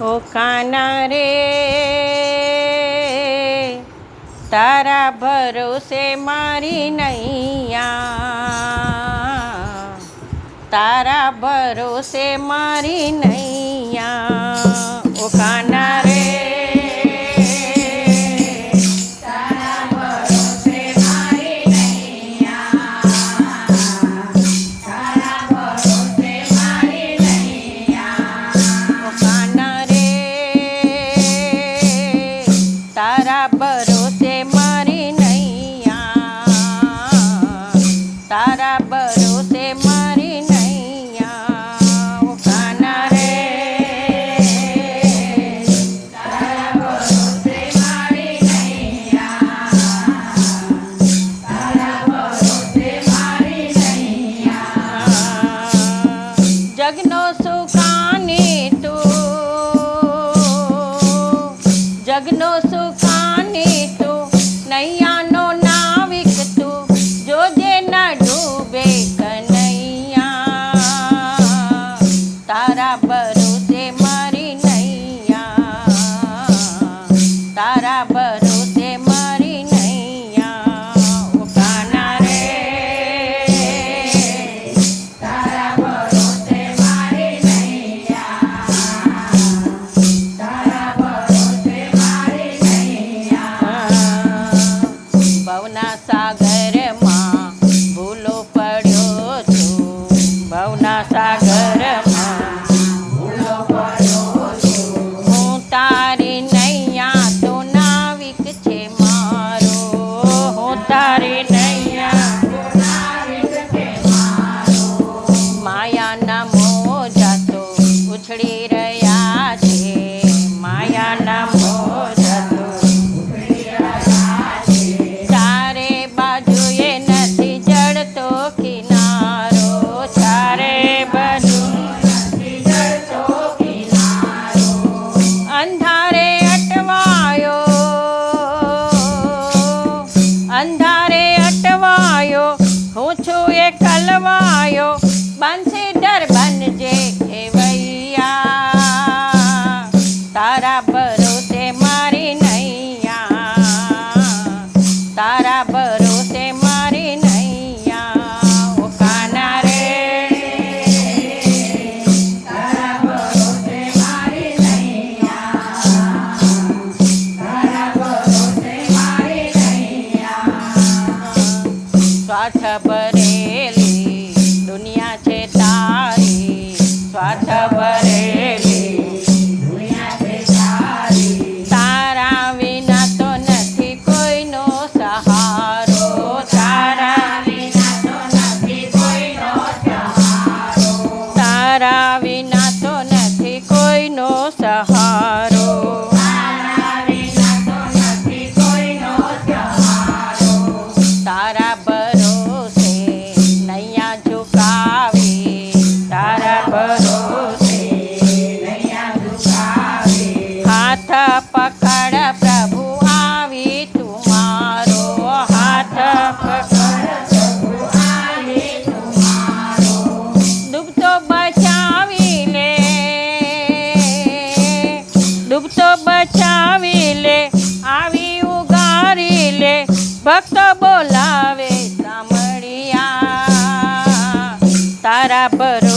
ઓ કાના રે તારા ભરોસે મારી નૈયા. તારા ભરોસે મારી નૈયા. કરો તે મારી જગનો સુખ શ્વાસ ભરેલ Barabara.